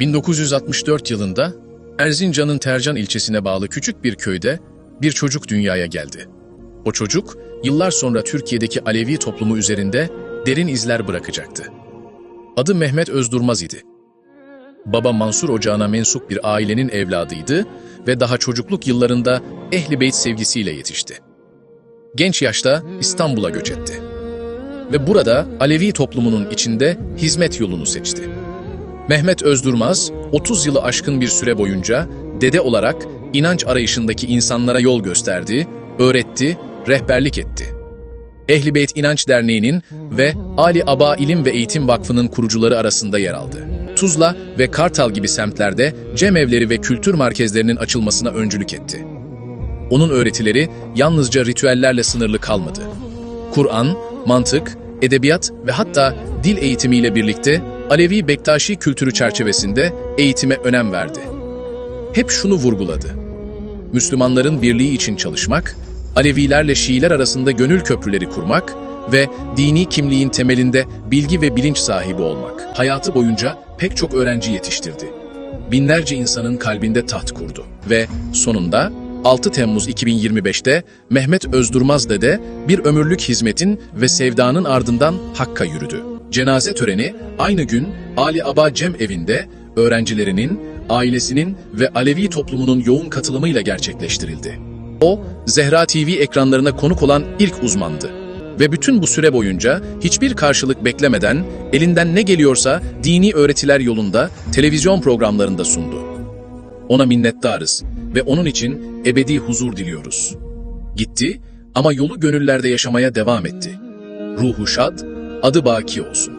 1964 yılında Erzincan'ın Tercan ilçesine bağlı küçük bir köyde bir çocuk dünyaya geldi. O çocuk yıllar sonra Türkiye'deki Alevi toplumu üzerinde derin izler bırakacaktı. Adı Mehmet Özdurmaz idi. Baba Mansur Ocağı'na mensup bir ailenin evladıydı ve daha çocukluk yıllarında Ehli Beyt sevgisiyle yetişti. Genç yaşta İstanbul'a göç etti. Ve burada Alevi toplumunun içinde hizmet yolunu seçti. Mehmet Özdurmaz, 30 yılı aşkın bir süre boyunca dede olarak inanç arayışındaki insanlara yol gösterdi, öğretti, rehberlik etti. Ehli Beyt İnanç Derneği'nin ve Ali Aba İlim ve Eğitim Vakfı'nın kurucuları arasında yer aldı. Tuzla ve Kartal gibi semtlerde cemevleri ve kültür merkezlerinin açılmasına öncülük etti. Onun öğretileri yalnızca ritüellerle sınırlı kalmadı. Kur'an, mantık, edebiyat ve hatta dil eğitimiyle birlikte Alevi Bektaşi kültürü çerçevesinde eğitime önem verdi. Hep şunu vurguladı. Müslümanların birliği için çalışmak, Alevilerle Şiiler arasında gönül köprüleri kurmak ve dini kimliğin temelinde bilgi ve bilinç sahibi olmak. Hayatı boyunca pek çok öğrenci yetiştirdi. Binlerce insanın kalbinde taht kurdu ve sonunda 6 Temmuz 2025'te Mehmet Özdurmaz Dede bir ömürlük hizmetin ve sevdanın ardından Hakk'a yürüdü. Cenaze töreni aynı gün Ali Aba Cem evinde öğrencilerinin, ailesinin ve Alevi toplumunun yoğun katılımıyla gerçekleştirildi. O, Zehra TV ekranlarına konuk olan ilk uzmandı. Ve bütün bu süre boyunca hiçbir karşılık beklemeden elinden ne geliyorsa dini öğretiler yolunda televizyon programlarında sundu. Ona minnettarız ve onun için ebedi huzur diliyoruz. Gitti ama yolu gönüllerde yaşamaya devam etti. Ruhu şad, adı baki olsun.